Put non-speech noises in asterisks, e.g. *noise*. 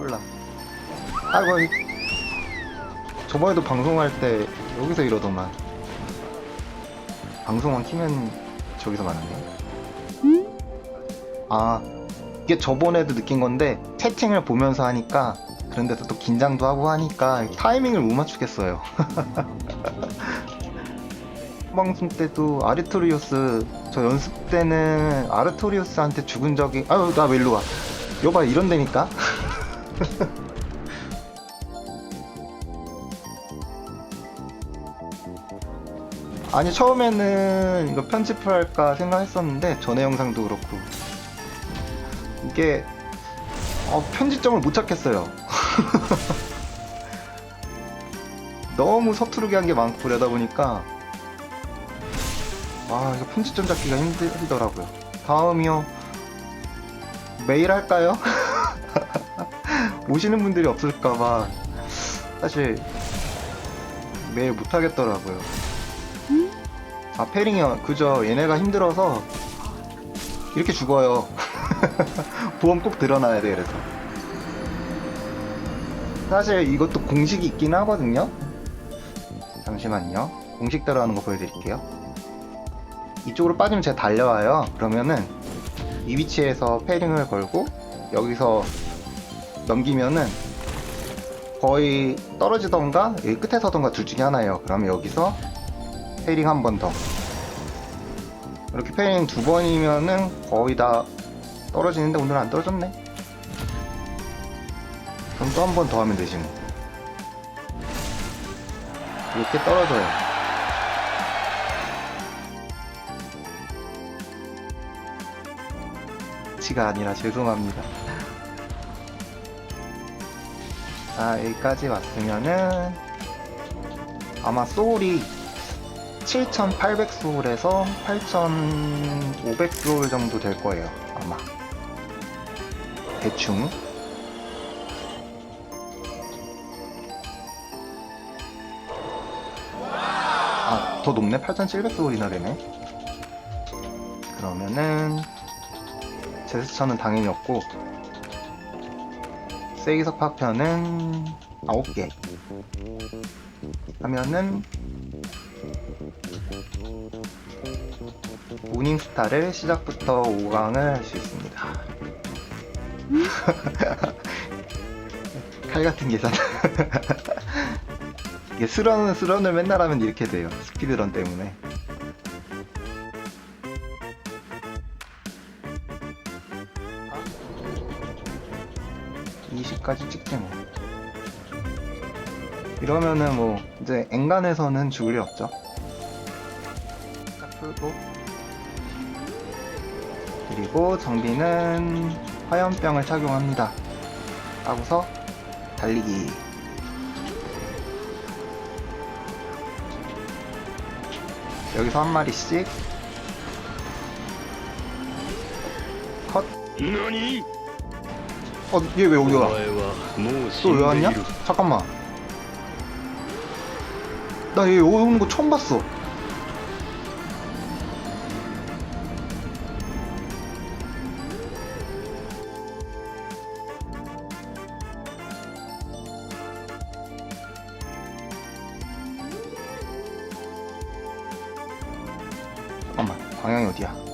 몰라. 아이고, 이- 저번에도 방송할 때 여기서 이러더만. 방송만 키면 저기서 말하네. 아, 이게 저번에도 느낀 건데, 채팅을 보면서 하니까, 그런데도 또 긴장도 하고 하니까, 타이밍을 못 맞추겠어요. *laughs* 방송 때도 아르토리우스, 저 연습 때는 아르토리우스한테 죽은 적이, 아유, 나 왜 일로 와. 여봐, 이런다니까? *laughs* *laughs* 아니 처음에는 이거 편집을 할까 생각했었는데 전에 영상도 그렇고. 이게 어, 편집점을 못 찾겠어요. *laughs* 너무 서투르게 한 게 많고 그러다 보니까 와 이거 편집점 잡기가 힘들더라고요. 다음이요. 매일 할까요? *laughs* 오시는 분들이 없을까봐 사실 매일 못 하겠더라고요. 아 페링이요 그저 얘네가 힘들어서 이렇게 죽어요. *laughs* 보험 꼭 들어놔야 돼 그래서. 사실 이것도 공식이 있긴 하거든요. 잠시만요. 공식대로 하는 거 보여드릴게요. 이쪽으로 빠지면 제가 달려와요. 그러면은 이 위치에서 페링을 걸고 여기서 넘기면은 거의 떨어지던가 여기 끝에 서던가 둘 중에 하나예요 그러면 여기서 페링 한 번 더. 이렇게 페링 두 번이면은 거의 다 떨어지는데 오늘 안 떨어졌네. 그럼 또 한 번 더 하면 되지 뭐. 이렇게 떨어져요. 치가 아니라 죄송합니다. 자, 여기까지 왔으면은 아마 소울이 7,800소울에서 8,500소울 정도 될 거예요. 아마. 대충. 아, 더 높네? 8,700소울이나 되네. 그러면은, 제스처는 당연히 없고, 세이석 파편은 9개. 하면은, 모닝스타를 시작부터 5강을 할 수 있습니다. *laughs* 칼 같은 계산. *laughs* 이게 스런은 스런을 맨날 하면 이렇게 돼요. 스피드런 때문에. 20까지 찍지 뭐. 이러면은 뭐 이제 엔간에서는 죽을 일 없죠. 딱 풀고 그리고 장비는 화염병을 착용합니다. 하고서 달리기. 여기서 한 마리씩 컷. 어, 얘 왜 여기 와? 또 왜 왔냐? 잠깐만. 나 얘 오는 거 처음 봤어. 잠깐만, 방향이 어디야?